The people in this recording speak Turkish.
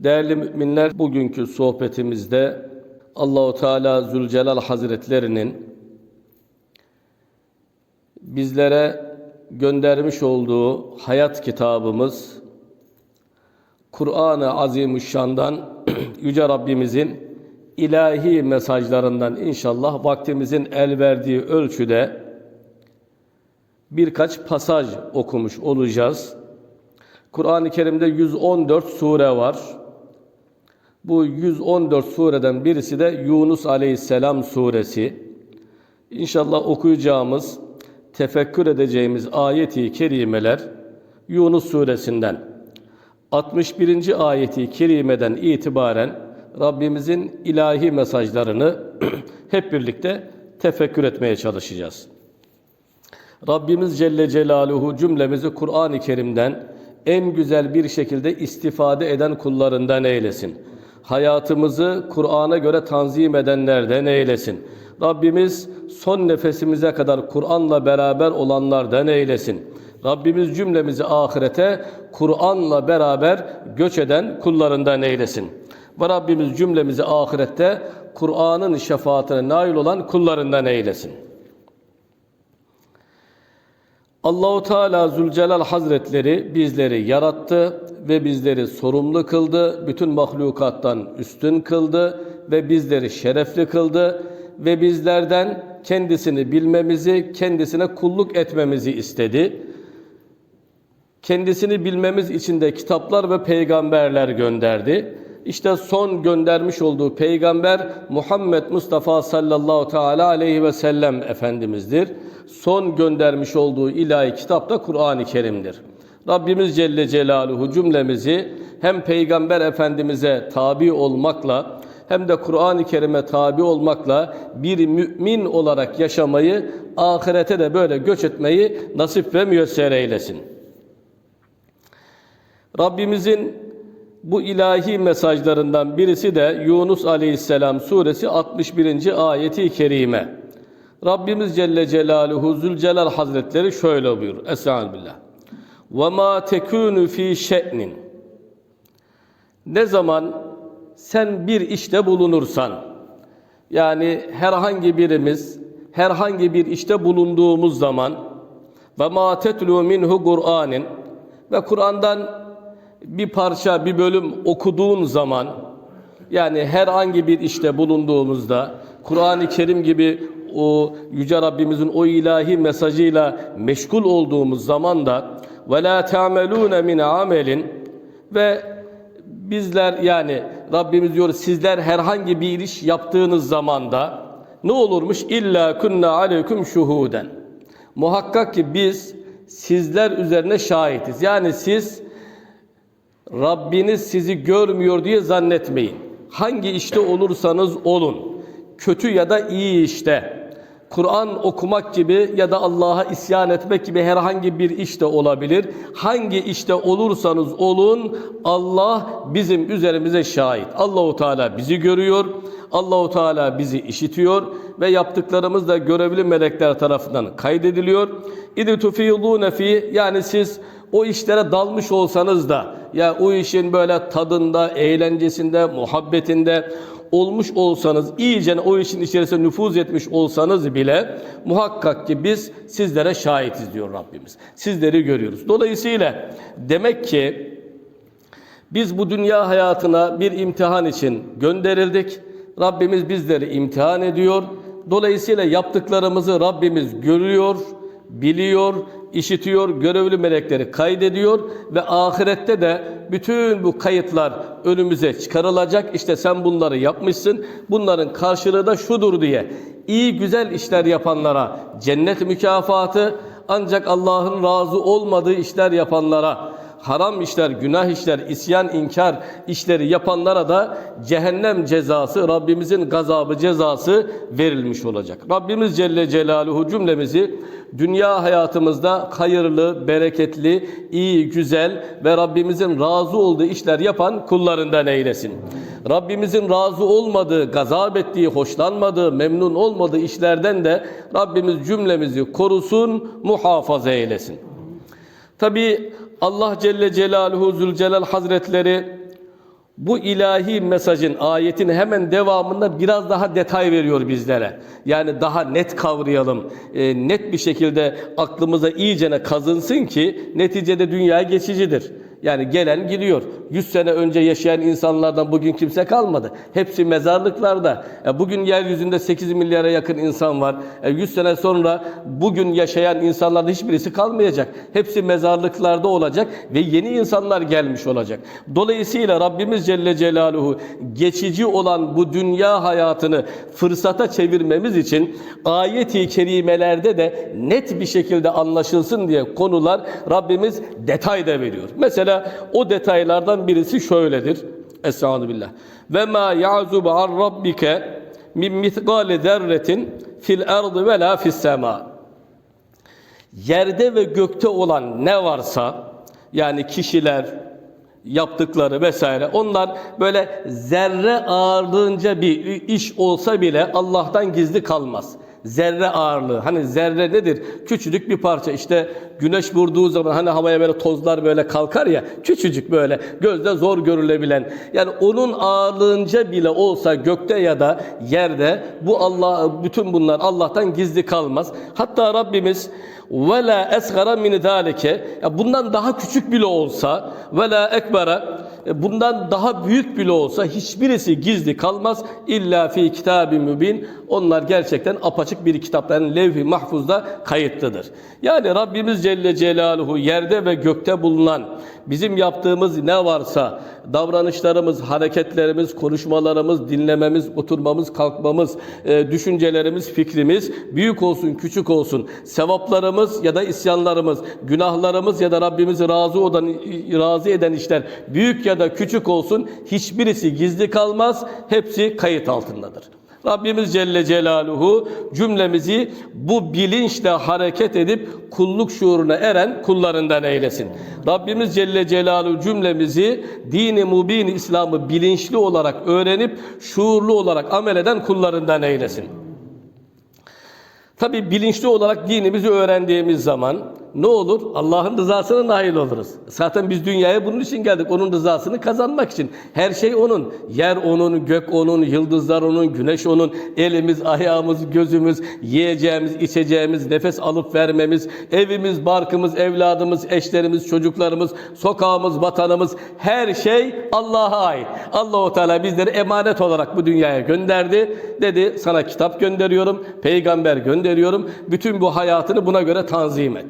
Değerli müminler, bugünkü sohbetimizde Allahu Teala Zülcelal Hazretlerinin bizlere göndermiş olduğu hayat kitabımız Kur'an-ı Azimüşşan'dan Yüce Rabbimizin ilahi mesajlarından inşallah vaktimizin el verdiği ölçüde birkaç pasaj okumuş olacağız. Kur'an-ı Kerim'de 114 sure var. Bu 114 sureden birisi de Yunus Aleyhisselam suresi. İnşallah okuyacağımız, tefekkür edeceğimiz ayeti kerimeler Yunus suresinden 61. ayeti kerimeden itibaren Rabbimizin ilahi mesajlarını hep birlikte tefekkür etmeye çalışacağız. Rabbimiz Celle Celaluhu cümlemizi Kur'an-ı Kerim'den en güzel bir şekilde istifade eden kullarından eylesin. Hayatımızı Kur'an'a göre tanzim edenlerden eylesin. Rabbimiz son nefesimize kadar Kur'an'la beraber olanlardan eylesin. Rabbimiz cümlemizi ahirete Kur'an'la beraber göç eden kullarından eylesin. Ve Rabbimiz cümlemizi ahirette Kur'an'ın şefaatine nail olan kullarından eylesin. Allahu Teala Zülcelal Hazretleri bizleri yarattı ve bizleri sorumlu kıldı. Bütün mahlukattan üstün kıldı ve bizleri şerefli kıldı ve bizlerden kendisini bilmemizi, kendisine kulluk etmemizi istedi. Kendisini bilmemiz için de kitaplar ve peygamberler gönderdi. İşte son göndermiş olduğu peygamber Muhammed Mustafa sallallahu teala aleyhi ve sellem Efendimiz'dir. Son göndermiş olduğu ilahi kitap da Kur'an-ı Kerim'dir. Rabbimiz Celle Celaluhu cümlemizi hem Peygamber Efendimiz'e tabi olmakla hem de Kur'an-ı Kerim'e tabi olmakla bir mümin olarak yaşamayı, ahirete de böyle göç etmeyi nasip ve müyesser eylesin. Rabbimizin bu ilahi mesajlarından birisi de Yunus Aleyhisselam suresi 61. ayeti kerime. Rabbimiz Celle Celaluhu Zülcelal Hazretleri şöyle buyur. Estağfirullah. Ve ma tekunu fi şe'nin. Ne zaman sen bir işte bulunursan, yani herhangi birimiz herhangi bir işte bulunduğumuz zaman ve ma tetlu minhu Kur'anin ve Kur'an'dan bir parça, bir bölüm okuduğun zaman yani herhangi bir işte bulunduğumuzda Kur'an-ı Kerim gibi o yüce Rabbimizin o ilahi mesajıyla meşgul olduğumuz zaman da ve la ta'melun min amelin ve bizler yani Rabbimiz diyor sizler herhangi bir iş yaptığınız zaman da ne olurmuş illa kunna aleyküm şuhuden. Muhakkak ki biz sizler üzerine şahitiz. Yani siz Rabbiniz sizi görmüyor diye zannetmeyin. Hangi işte olursanız olun, kötü ya da iyi işte, Kur'an okumak gibi ya da Allah'a isyan etmek gibi herhangi bir işte olabilir. Hangi işte olursanız olun Allah bizim üzerimize şahit. Allahu Teala bizi görüyor. Allahu Teala bizi işitiyor ve yaptıklarımız da görevli melekler tarafından kaydediliyor. İdi tufiyulune fi yani siz o işlere dalmış olsanız da ya o işin böyle tadında, eğlencesinde, muhabbetinde olmuş olsanız, iyice o işin içerisine nüfuz etmiş olsanız bile muhakkak ki biz sizlere şahitiz diyor Rabbimiz. Sizleri görüyoruz. Dolayısıyla demek ki biz bu dünya hayatına bir imtihan için gönderildik. Rabbimiz bizleri imtihan ediyor. Dolayısıyla yaptıklarımızı Rabbimiz görüyor, biliyor, işitiyor, görevli melekleri kaydediyor ve ahirette de bütün bu kayıtlar önümüze çıkarılacak. İşte sen bunları yapmışsın. Bunların karşılığı da şudur diye. İyi güzel işler yapanlara cennet mükafatı ancak Allah'ın razı olmadığı işler yapanlara haram işler, günah işler, isyan, inkar işleri yapanlara da cehennem cezası, Rabbimizin gazabı cezası verilmiş olacak. Rabbimiz Celle Celaluhu cümlemizi dünya hayatımızda hayırlı, bereketli, iyi, güzel ve Rabbimizin razı olduğu işler yapan kullarından eylesin. Rabbimizin razı olmadığı, gazap ettiği, hoşlanmadığı, memnun olmadığı işlerden de Rabbimiz cümlemizi korusun, muhafaza eylesin. Tabi Allah Celle Celaluhu Zülcelal Hazretleri bu ilahi mesajın ayetin hemen devamında biraz daha detay veriyor bizlere. Yani daha net kavrayalım, e, net bir şekilde aklımıza iyicene kazınsın ki neticede dünya geçicidir. Yani gelen gidiyor. 100 sene önce yaşayan insanlardan bugün kimse kalmadı. Hepsi mezarlıklarda. E, Bugün yeryüzünde 8 milyara yakın insan var. E, 100 sene sonra bugün yaşayan insanlardan hiçbirisi kalmayacak. Hepsi mezarlıklarda olacak ve yeni insanlar gelmiş olacak. Dolayısıyla Rabbimiz Celle Celaluhu geçici olan bu dünya hayatını fırsata çevirmemiz için ayet-i kerimelerde de net bir şekilde anlaşılsın diye konular Rabbimiz detay da veriyor. Mesela o detaylardan birisi şöyledir. Estağfirullah billah. Ve ma ya'zubu an rabbike min mithqali zerretin fil ardı ve la fis sema. Yerde ve gökte olan ne varsa yani kişiler, yaptıkları vesaire onlar böyle zerre ağırlığınca bir iş olsa bile Allah'tan gizli kalmaz. Zerre ağırlığı. Hani zerre nedir? Küçücük bir parça. İşte güneş vurduğu zaman hani havaya böyle tozlar böyle kalkar ya. Küçücük böyle gözde zor görülebilen. Yani onun ağırlığınca bile olsa gökte ya da yerde bu Allah bütün bunlar Allah'tan gizli kalmaz. Hatta Rabbimiz ve la esgara min zalike bundan daha küçük bile olsa ve la ekbera e, bundan daha büyük bile olsa hiçbirisi gizli kalmaz. illa fi kitabı mübin onlar gerçekten apaçık bir kitapların levh-i mahfuzda kayıtlıdır. Yani Rabbimiz Celle Celaluhu yerde ve gökte bulunan bizim yaptığımız ne varsa davranışlarımız, hareketlerimiz, konuşmalarımız, dinlememiz, oturmamız, kalkmamız, e, düşüncelerimiz, fikrimiz büyük olsun, küçük olsun, sevaplarımız ya da isyanlarımız, günahlarımız ya da Rabbimizi razı olan razı eden işler büyük ya da küçük olsun hiçbirisi gizli kalmaz. Hepsi kayıt altındadır. Rabbimiz Celle Celaluhu cümlemizi bu bilinçle hareket edip kulluk şuuruna eren kullarından eylesin. Rabbimiz Celle Celaluhu cümlemizi dini mubin İslam'ı bilinçli olarak öğrenip şuurlu olarak amel eden kullarından eylesin. Tabi bilinçli olarak dinimizi öğrendiğimiz zaman ne olur? Allah'ın rızasına nail oluruz. Zaten biz dünyaya bunun için geldik. Onun rızasını kazanmak için. Her şey onun. Yer onun, gök onun, yıldızlar onun, güneş onun, elimiz, ayağımız, gözümüz, yiyeceğimiz, içeceğimiz, nefes alıp vermemiz, evimiz, barkımız, evladımız, eşlerimiz, çocuklarımız, sokağımız, vatanımız her şey Allah'a ait. Allahu Teala bizleri emanet olarak bu dünyaya gönderdi. Dedi sana kitap gönderiyorum, peygamber gönderiyorum. Bütün bu hayatını buna göre tanzim et.